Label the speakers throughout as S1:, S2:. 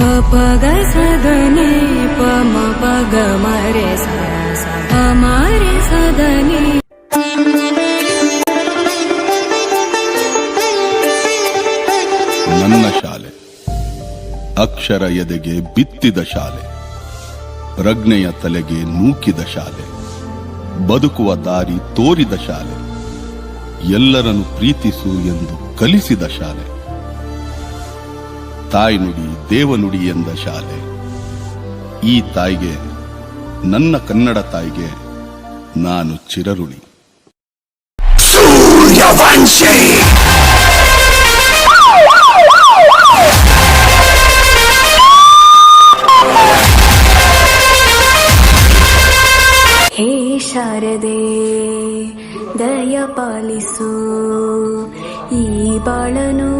S1: ಪಗ ಪಗ ಮರೆ ಸದನೆ.
S2: ನನ್ನ ಶಾಲೆ. ಅಕ್ಷರ ಎದೆಗೆ ಬಿತ್ತಿದ ಶಾಲೆ. ಪ್ರಜ್ಞೆಯ ತಲೆಗೆ ನೂಕಿದ ಶಾಲೆ. ಬದುಕುವ ದಾರಿ ತೋರಿದ ಶಾಲೆ. ಎಲ್ಲರನ್ನು ಪ್ರೀತಿಸು ಎಂದು ಕಲಿಸಿದ ಶಾಲೆ. ತಾಯ್ನುಡಿ ದೇವನುಡಿ ಎಂದ ಶಾಲೆ. ಈ ತಾಯಿಗೆ ನನ್ನ ಕನ್ನಡ ತಾಯಿಗೆ ನಾನು ಚಿರರುಳಿ
S3: ಹೇ ಶಾರದೆ ದಯ ಪಾಲಿಸು ಈ ಬಾಳನು.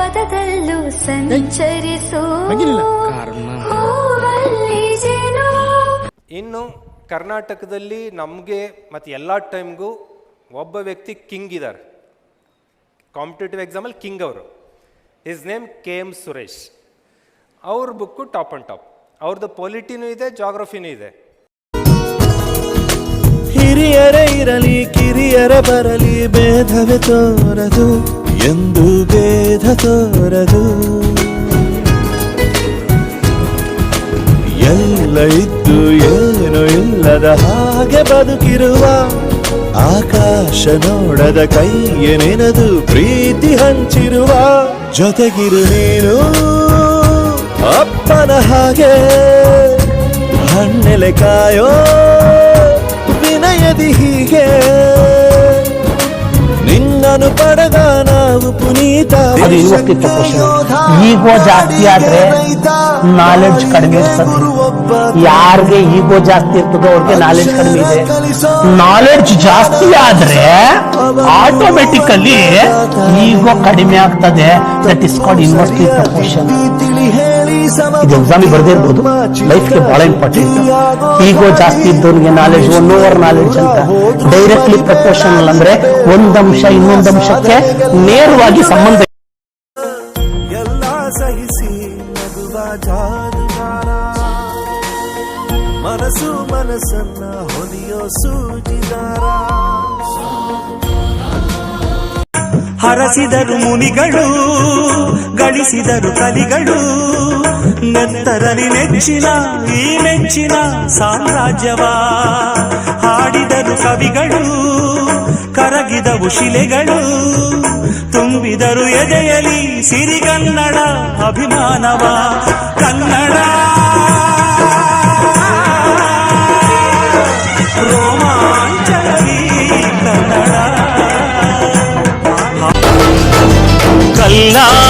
S3: ಪದದಲ್ಲೂ ಸಂಚರಿಸು.
S4: ಇನ್ನು ಕರ್ನಾಟಕದಲ್ಲಿ ನಮಗೆ ಮತ್ತು ಎಲ್ಲ ಟೈಮ್ಗೂ ಒಬ್ಬ ವ್ಯಕ್ತಿ ಕಿಂಗ್ ಇದ್ದಾರೆ ಕಾಂಪಿಟೇಟಿವ್ ಎಕ್ಸಾಮಲ್ಲಿ ಕಿಂಗ್ ಅವರು. Is name K M Suresh ಅವ್ರ ಬುಕ್ಕು ಟಾಪ್ ಅಂಡ್ ಟಾಪ್ ಅವ್ರದ್ದು ಪೊಲಿಟಿನೂ ಇದೆ ಜಾಗ್ರಫಿನೂ ಇದೆ.
S5: ಹಿರಿಯರೇ ಇರಲಿ ಕಿರಿಯರ ಬರಲಿ ಭೇದವೇ ತೋರದು. ಎಂದು ಭೇದ ತೋರದು. ಎಲ್ಲ ಇದ್ದು ಏನು ಇಲ್ಲದ ಹಾಗೆ ಬದುಕಿರುವ ಆಕಾಶ ನೋಡದ ಕೈ ನೆನೆದು ಪ್ರೀತಿ ಹಂಚಿರುವ. ಜೊತೆಗಿರು ನೀನು ಅಪ್ಪನ ಹಾಗೆ ಹಣ್ಣೆಲೆ ಕಾಯೋ ವಿನಯದಿ ಹೀಗೆ. ನಿನ್ನನು ಪಡೆದ ನಾವು ಪುನೀತ
S6: ಅದು ಇವತ್ತಿತ್ತು ಕ್ವಶನ್ ಈಗೋ ಜಾಸ್ತಿ ಆದ್ರೆ ನಾಲೆಡ್ಜ್ ಕಡಿಮೆ ಇರ್ತದೆ. ಯಾರಿಗೆ ಈಗೋ ಜಾಸ್ತಿ ಇರ್ತದೋ ಅವ್ರಿಗೆ ನಾಲೆಡ್ಜ್ ಕಡಿಮೆ ಇದೆ. ನಾಲೆಡ್ಜ್ ಜಾಸ್ತಿ ಆದ್ರೆ ಆಟೋಮೆಟಿಕಲಿ ಈಗೋ ಕಡಿಮೆ ಆಗ್ತದೆ. That is called university proportion ಇದು ಎಕ್ಸಾಮಿಗೆ ಬರ್ದೇ ಇರ್ಬೋದು. ಲೈಫ್ಗೆ ಬಹಳ ಇಂಪಾರ್ಟೆಂಟ್ ಈಗ ಜಾಸ್ತಿ ಇದ್ದವನಿಗೆ ನಾಲೆಜ್ ಒನ್ ಓವರ್ ನಾಲೆಡ್ಜ್ ಅಂತ ಡೈರೆಕ್ಟ್ಲಿ ಪ್ರಪೋರ್ಷನಲ್ ಅಂದ್ರೆ ಒಂದಂಶ ಇನ್ನೊಂದಂಶಕ್ಕೆ ನೇರವಾಗಿ ಸಂಬಂಧ
S5: ಎಲ್ಲ ಸಹಿಸಿ ಮನಸ್ಸು ಮನಸ್ಸನ್ನ ಹೊಲಿಯೋ ಸೂಜಿದಾರ. ಹರಸಿದರು ಮುನಿಗಳು, ಗಳಿಸಿದರು ಕಲಿಗಳು. ನೆತ್ತರಲಿ ನೆಚ್ಚಿನ, ಈ ನೆಚ್ಚಿನ ಸಾಮ್ರಾಜ್ಯವ. ಹಾಡಿದರು ಕವಿಗಳು, ಕರಗಿದವು ಶಿಲೆಗಳು. ತುಂಬಿದರು ಎದೆಯಲಿ ಸಿರಿಗನ್ನಡ ಅಭಿಮಾನವ. ಕನ್ನಡ. ರೋಮಾಂಚನವೀ ಕನ್ನಡ. ಕಲ್ಲಾ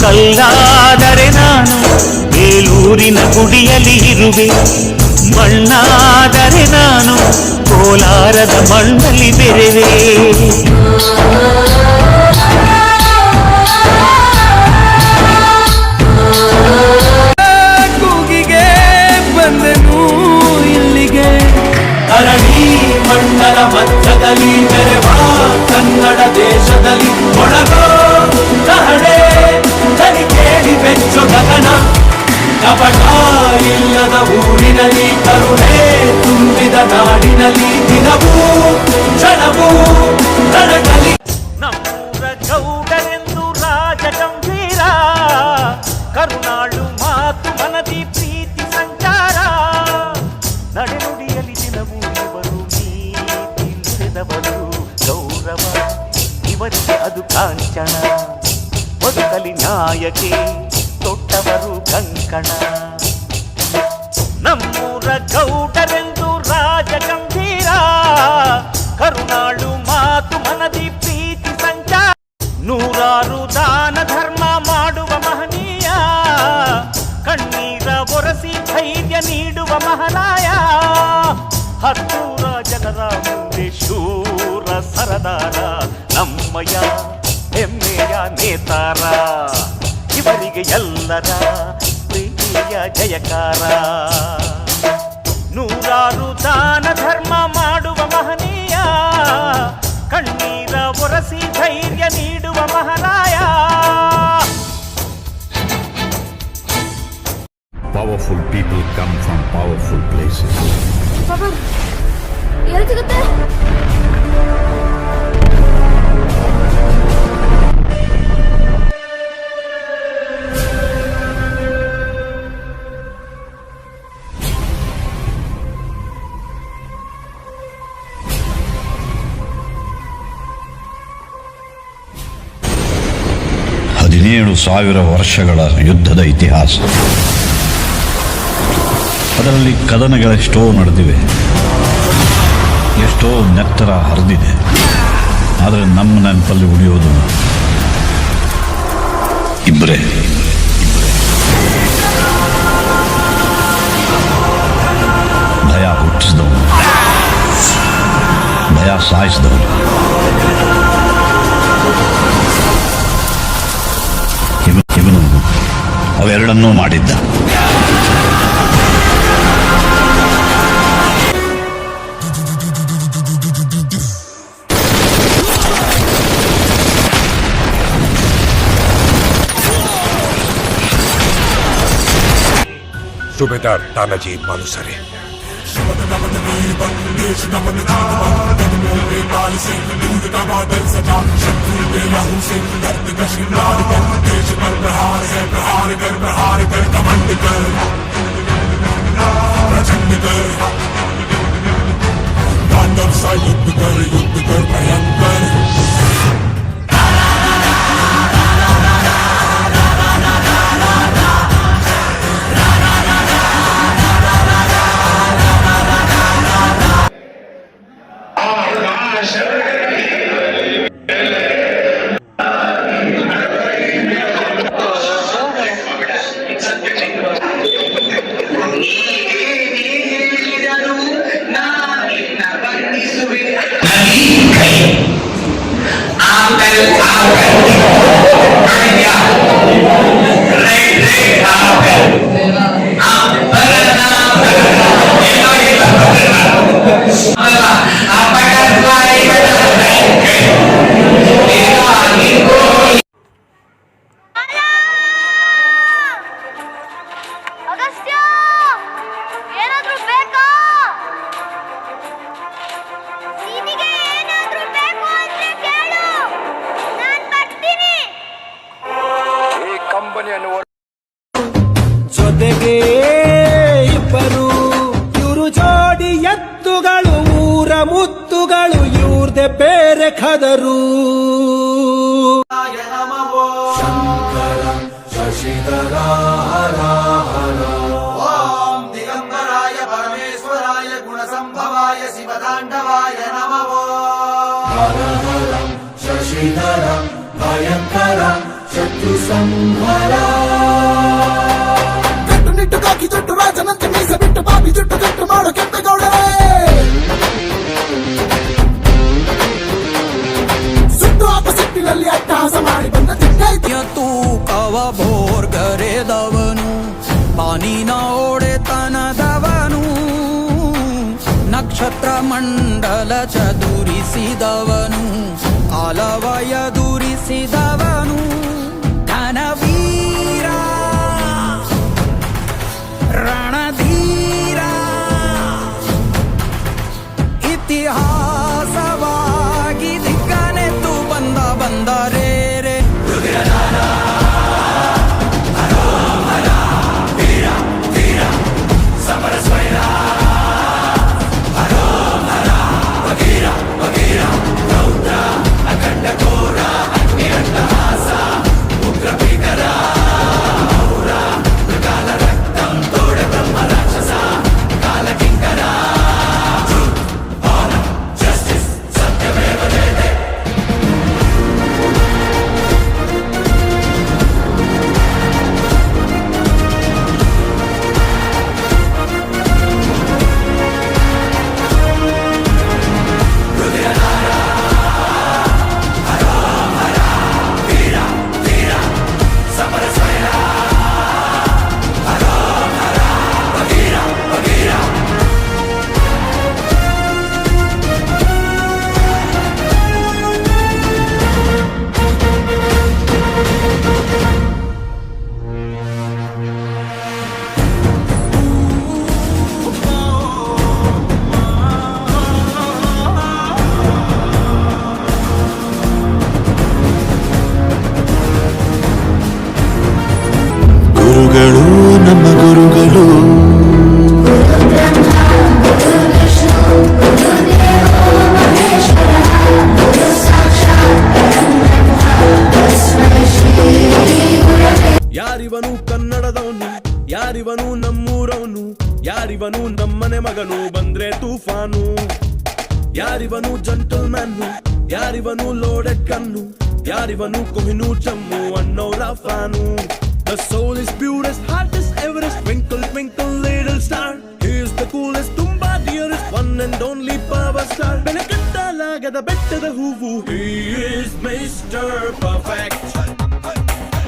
S5: ಕಲ್ಲಾದರೆ ನಾನು ಬೇಲೂರಿನ ಗುಡಿಯಲ್ಲಿ ಇರುವೆ. ಮಣ್ಣಾದರೆ ನಾನು ಕೋಲಾರದ ಮಣ್ಣಲ್ಲಿ ಬೆರೆವೆ. ಧರಣಿ ಮಂಡಲ ಮಧ್ಯದಲ್ಲಿ ಬೆರೆವ ಕನ್ನಡ ದೇಶದಲ್ಲಿ ಒಳಗೋ ಕಹಳೆ ತನಿ ಕೇಳಿ ಬೆಚ್ಚು ಗಗನ. ಕಪಟ ಇಲ್ಲದ ಊರಿನಲ್ಲಿ ಕರುಣೆ ತುಂಬಿದ ನಾಡಿನಲ್ಲಿ ದಿನವೂ ಕ್ಷಣವೂ ರಣಕಲಿ ಕಾಂಚನ ಬದುಕಲಿ ನ್ಯಾಯಕ್ಕೆ ತೊಟ್ಟವರು ಕಂಕಣ ನಮ್ಮೂರ ಗೌಡರೆಂದು ಇವರಿಗೆ ಎಲ್ಲರ ಪ್ರೀತಿಯ ಜಯಕಾರ ನೂರಾರು ದಾನ ಧರ್ಮ ಮಾಡುವ ಮಹನೀಯ ಕಣ್ಣೀರ ಒರೆಸಿ ಧೈರ್ಯ ನೀಡುವ ಮಹಾರಾಯ
S7: Powerful people come from powerful places. ಸಾವಿರ ವರ್ಷಗಳ ಯುದ್ಧದ ಇತಿಹಾಸ. ಅದರಲ್ಲಿ ಕದನಗಳೆಷ್ಟೋ ನಡೆದಿವೆ. ಎಷ್ಟೋ ನೆತ್ತರ ಹರಿದಿದೆ. ಆದರೆ ನಮ್ಮ ನೆನಪಲ್ಲಿ ಉಳಿಯೋದು ಇಬ್ಬರೇ. ಭಯ ಹುಟ್ಟಿಸಿದವನು. ಭಯ ಸಾಯಿಸಿದವನು. ಅವೆರಡನ್ನೂ ಮಾಡಿದ್ದ.
S8: ಸುಬೇದಾರ್ ತಾನಾಜಿ ಮಾಲುಸರೆ.
S9: शपथनवनमेव देशनवननामः
S8: तन्मोमे देश
S10: पर प्रहार कर प्रहार कर कमंड कर प्रचंड कर पांडव
S11: सा युद्ध कर युद्ध कर भयंकर ಭಯಂಕರ ಶತ್ರು ಸಂಹಾರ. ಕಟ್ಟುನಿಟ್ಟು ಕಾಕಿ ಜುಟ್ಟು ರಾಜನಂತೆ ಮೀಸ ಬಿಟ್ಟು ಬಾಬಿ ಜುಟ್ಟು ಜುಟ್ಟು ಮಾಡೋ ಕೆಂಪೇಗೌಡರೇ. ಸುಟ್ಟು ಹಾಕ ಸಿಟ್ಟಿನಲ್ಲಿ ಅಟ್ಟಹಾಸ ಮಾಡಿ ಬಂದ ತಿಂಗೈತಿ.
S10: ತೂಕವ ಭೋರ್ಗರೆದವನು ಪಾನಿನ ಒಡೆತನದವನು ನಕ್ಷತ್ರ ಮಂಡಲ ಚದುರಿಸಿದವನು ಕಾಲವಯ
S12: se dava num
S13: ಯಾರಿವನು ಕನ್ನಡದವನು ಯಾರಿವನು ನಮ್ಮೂರವನು ಯಾರಿವನು ನಮ್ಮನೆ ಮಗನು ಬಂದ್ರೆ ತೂಫಾನು ಯಾರಿವನು ಜಂಟಲ್ಮ್ಯಾನು ಯಾರಿವನು ಲೋಡೆಡ್ ಕಣ್ಣು ಯಾರಿವನು Kohinoor ಚಮ್ಮು soul is purest, hottest, Everest, twinkle, twinkle, little star. He is the coolest, ತುಂಬಾ one and only power star. ಬೆಳಕಟ್ಟಲಾಗದ ಬೆಟ್ಟದ ಹೂವು He is Mr. Perfect.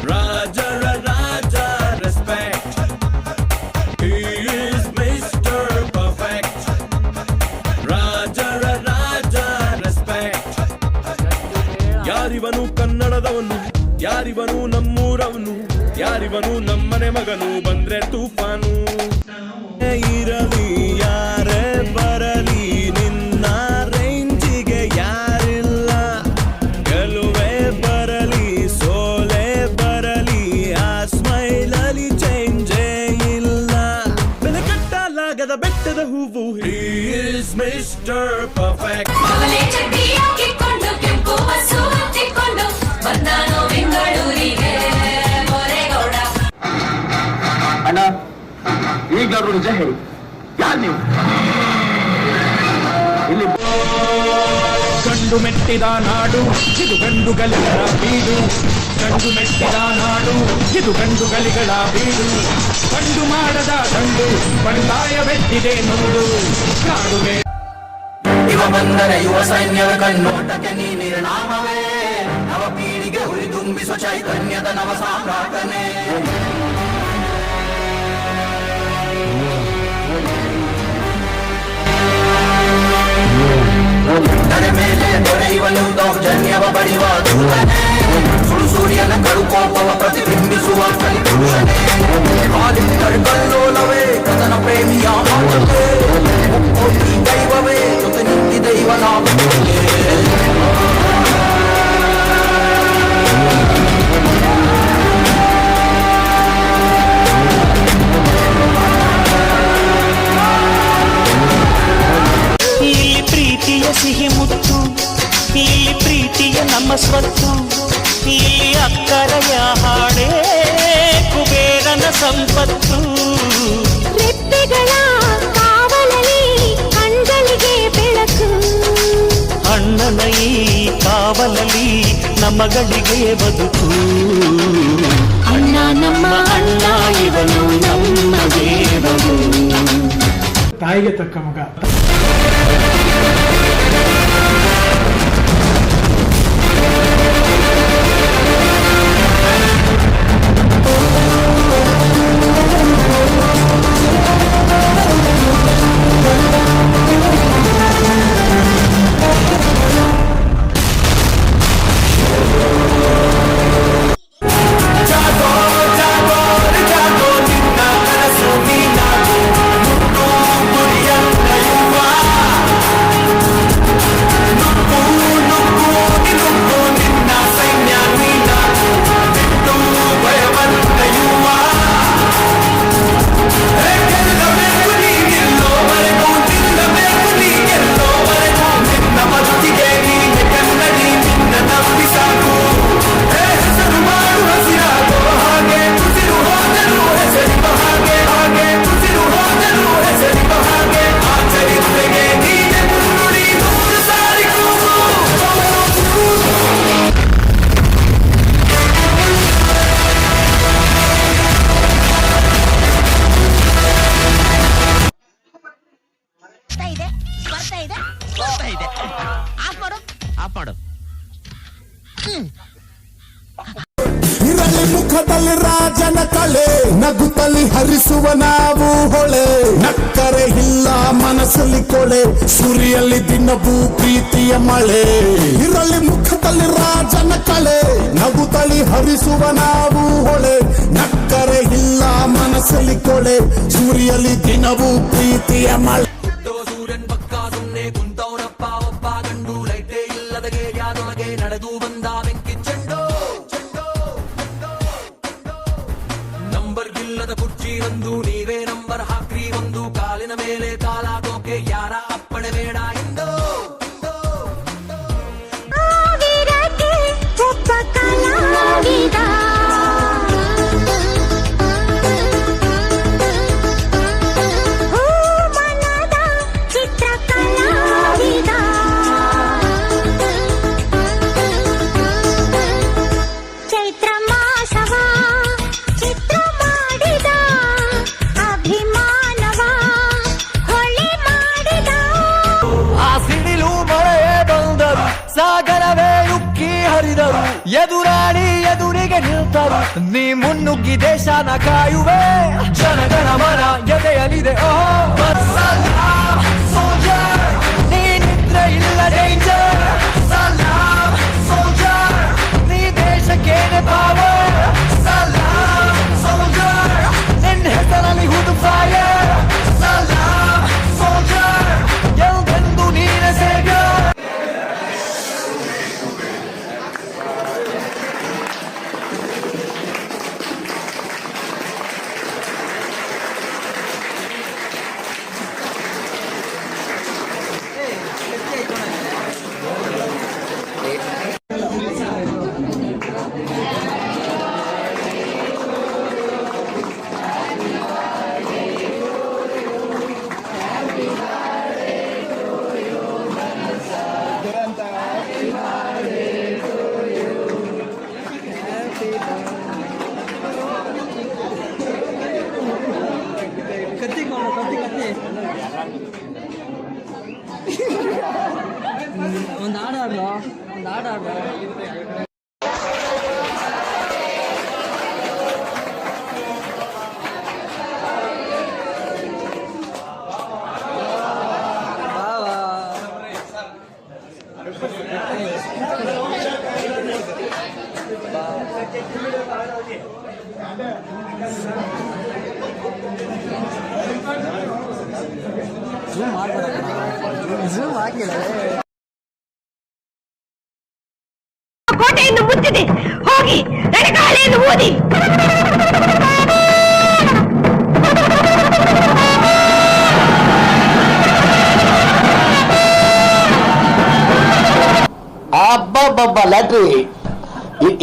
S13: ರಾಜರ ರಾಜ ಯಾರಿವನು ನಮ್ಮೂರವನು ಯಾರಿವನು ನಮ್ಮನೆ ಮಗನು ಬಂದ್ರೆ ತೂಫಾನು.
S14: ನಿಜ ಹೇಳಿ. ಯಾರು ನೀವು? ಇಲ್ಲಿ
S13: ಗಂಡು ಮೆಟ್ಟಿದ ನಾಡು ಇದು ಗಂಡುಗಳಿಗಳ ಬೀಡು. ಗಂಡು ಮೆಟ್ಟಿದ ನಾಡು ಇದು ಗಂಡುಗಳಿಗಳ ಬೀಡು. ಕಂಡು ಮಾಡದ ಗಂಡು ಬೆಟ್ಟಿದೆ ನೋಡು. ಕಾಡುವೆ
S14: ಇವ ಬಂದರ ಯುವ ಸೈನ್ಯದ ಕಣ್ಣೋಟಕ್ಕೆ ನೀ ನಿರ್ಣಾಮವೇ ನವ ಪೀಳಿಗೆ ಹುರಿದುಂಬಿಸುವ ಚೈತನ್ಯದ ನವ ಸಾಮ್ರಾಟನೇ. ತಲೆ ಮೇಲೆ ದೊರೆಯುವನು ದೌರ್ಜನ್ಯವ ಬಡಿವ ದೂತನೇ ಸುಡು ಸೂರ್ಯನ ಕಡುಕೋಪವ ಪ್ರತಿಬಿಂಬಿಸುವ ಕಲಿಪುರುಷನೇ ಕಾಲಿಟ್ಟರೆ ಕಲ್ಲೋಲವೇ ಕದನ ಪ್ರೇಮಿಯ ಮಾತುಕೇ ಮುಕ್ಕೋಟಿ ದೈವವೇ ಜೊತೆ ನಿಂತಿದೆ ಇವನ
S5: ನಮಗಳಿಗೆ ಬದುಕು.
S15: ಅಣ್ಣ ನಮ್ಮ
S5: ಅಣ್ಣ ಇವನು ನಮ್ಮ ದೇವರು.
S14: ತಾಯಿಗೆ ತಕ್ಕ ಮಗ.
S12: ಹರಿಸುವ ನಾವು ಹೊಳೆ ನಕ್ಕರೆ ಇಲ್ಲ ಮನಸ್ಸಲ್ಲಿ ಕೊಳೆ. ಸೂರ್ಯಲಿ ದಿನವೂ ಪ್ರೀತಿಯ ಮಳೆ.
S16: ನಿಲ್ತರು ನೀ ಮುನ್ನುಗ್ಗಿ ದೇಶನ ಕಾಯುವೆ. ಜನಗಣ ಮನ ಎದೆಯಲಿದೆ. ಓ ನೀ ನಿದ್ರೆ ಇಲ್ಲ ಡೇಂಜರ್ ನೀ ದೇಶಕ್ಕೇನೆ ಪವರ್ ಫೈರ್ ಎಲ್ಲೆಂದು ನೀನೆ ಸೇವ್ಯರ್
S1: ಕೋಟೆಯನ್ನು ಮುಚ್ಚಿದೆ ಹೋಗಿ ಎಡಗಾಲೆಯನ್ನು ಊದಿ
S5: ಅಬ್ಬಬ್ಬಬ್ಬ ಲ್ಯಾಟ್ರಿ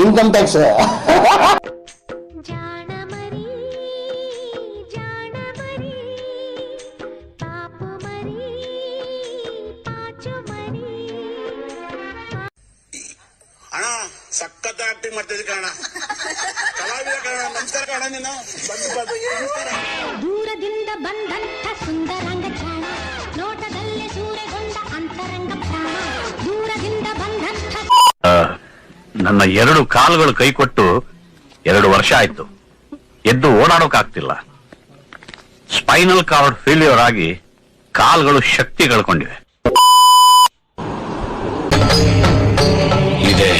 S5: ಇನ್ಕಮ್ ಟ್ಯಾಕ್ಸ್
S1: ಜಾಣ ಮರಿ ಜಾಣ ಮರಿ ಪಾಪು ಮರಿ ಪಾಚು ಮರಿ
S17: ಅಣ್ಣ ಸಖತ್ ಆಕ್ಟಿಂಗ್ ಮಾಡ್ತಿದ್ದೆ ಕಣ ಕಲಾವಿದ ಕಣ ನಮಸ್ಕಾರ ಕಣ ನೀನು ಬಂದು ಬಂದು ನಮಸ್ಕಾರ
S1: ದೂರದಿಂದ ಬಂದಂಥ ಸುಂದರಂಗ
S7: ನನ್ನ ಎರಡು ಕಾಲುಗಳು ಕೈ ಕೊಟ್ಟು ಎರಡು ವರ್ಷ ಆಯ್ತು. ಎದ್ದು ಓಡಾಡೋಕಾಗ್ತಿಲ್ಲ. ಸ್ಪೈನಲ್ ಕಾರ್ಡ್ ಫೇಲ್ಯೂರ್ ಆಗಿ ಕಾಲ್ಗಳು ಶಕ್ತಿ ಕಳ್ಕೊಂಡಿವೆ.
S16: ಇದೆ.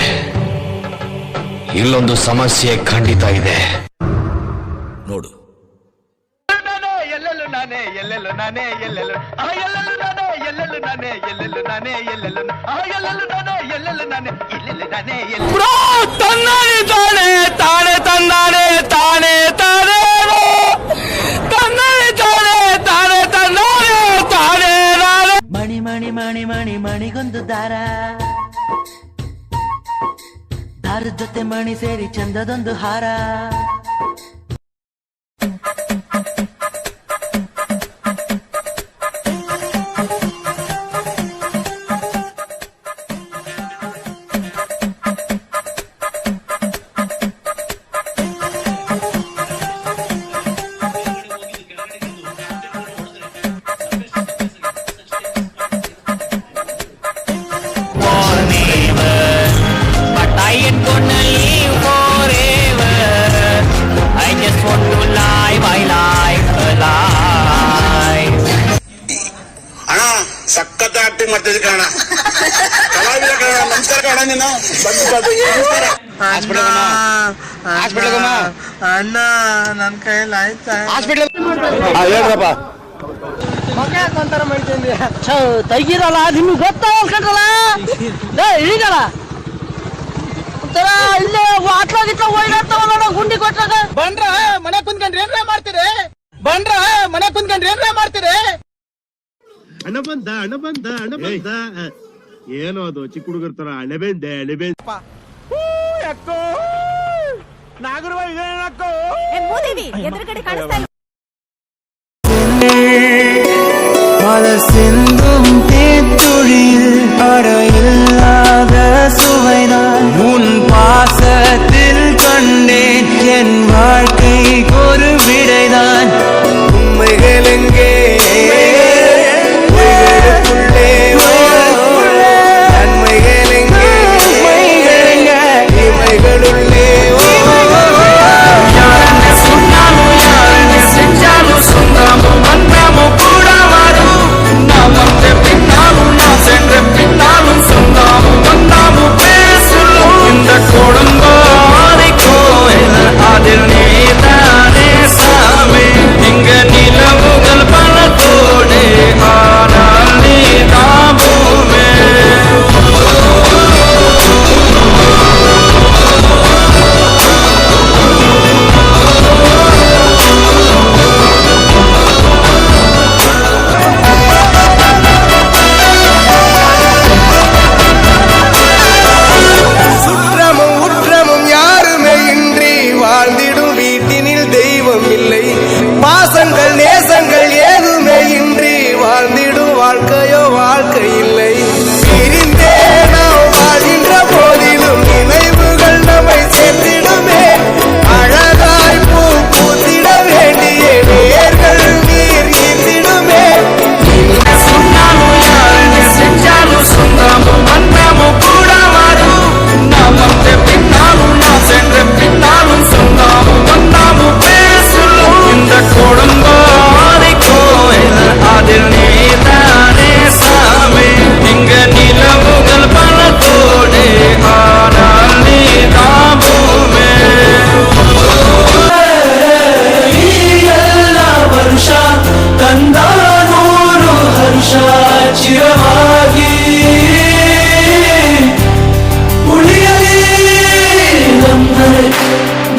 S16: ಇಲ್ಲೊಂದು ಸಮಸ್ಯೆ ಖಂಡಿತ ಇದೆ. ನೋಡು.
S7: ಎಲ್ಲೆಲ್ಲೂ ನಾನೇ ಎಲ್ಲೆಲ್ಲೂ ನಾನೇ ಎಲ್ಲೆಲ್ಲೂ ಆ ಎಲ್ಲೆಲ್ಲೂ ನಾನೇ. ಎಲ್ಲೆಲ್ಲೂ ನಾನೇ ಎಲ್ಲೆಲ್ಲೂ ನಾನೇ ಎಲ್ಲೆಲ್ಲೂ ಆ ಎಲ್ಲೆಲ್ಲೂ ನಾನೇ ಎಲ್ಲೆಲ್ಲೂ ನಾನೇ ಎಲ್ಲೆಲ್ಲೂ ನಾನೇ ಎಲ್ಲೆಲ್ಲೂ
S16: ತನ್ನಾನೆ ತಾನೆ ತಾನೆ ತನ್ನಾನೆ ತಾನೆ ತಾನೆ ತನ್ನಾನೆ ತಾನೆ ತಾನೆ ತನ್ನಾನೆ ತಾನೆ ನಾನೆ.
S5: ಮಣಿ ಮಣಿ ಮಣಿ ಮಣಿ ಮಣಿಗೊಂದು ದಾರ. ದಾರದ ಜೊತೆ ಮಣಿ ಸೇರಿ ಚಂದದೊಂದು ಹಾರ.
S17: ಆಕ್ಟಿಂಗ್ ಮಾಡ್ತಿದ್ದೆ ಕಾರಣ ಕಲಾವಿದ ನಮಸ್ಕಾರ ಕಾರಣ ನೀನು. ನಮಸ್ಕಾರ.
S5: ಹಾಸ್ಪಿಟಲ್ ಅಣ್ಣ ನನ್ನ ಕೈಯಲ್ಲಿ ಆಯ್ತಾ?
S17: ಹಾಸ್ಪಿಟಲ್ ಹೇಳ್ರಪ್ಪ.
S5: ತೆಗಿರಲ್ಲ ನಿಮ್ಗೆ
S18: ಗುಂಡಿ ಕೊಟ್ರಾಗ.
S19: ಬಂದ್ರ ಮನೆ ಕುಂದ್ಕೊಂಡ್ರಿ ಏನ್ರೇ ಮಾಡ್ತೀರಿ? ಬಂದ್ರ ಮನೆ ಕುಂದ್ಕೊಂಡ್ರಿ ಏನ್ರೇ ಮಾಡ್ತೀರಿ?
S12: ಹಣ ಬಂದ ಹಣ ಬಂದ ಹಣ ಬಂದ ಏನೋ ಅದು ಚಿಕ್ಕ ಹುಡುಗರ ತರ ಹಣೆ ಬಂದೆ ಹಣೆ ಬಂದೆ
S18: ಎದುರುಗಡೆ ಕಾಣಿಸ್ತಾ ಇಲ್ಲ
S19: மலசிந்தும் தேத்துழியில்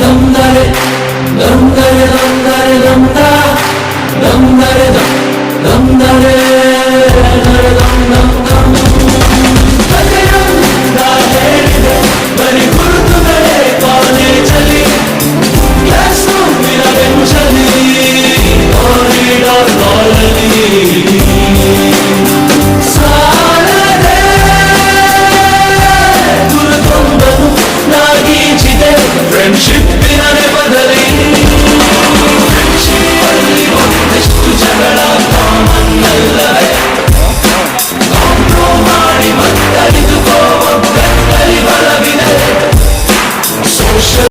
S19: దమ్ దరే దమ్ దరే దమ్ దరే దమ్ దా దమ్ దరే దమ్ దమ్ దరే దరే దమ్ దమ్ దమ్ సజనం దా హేడిదే బరి కుర్తుదలే పానే చలి. క్లాస్ రూమ్ మిలవెను చలి ఓరిడార్ కాలనీ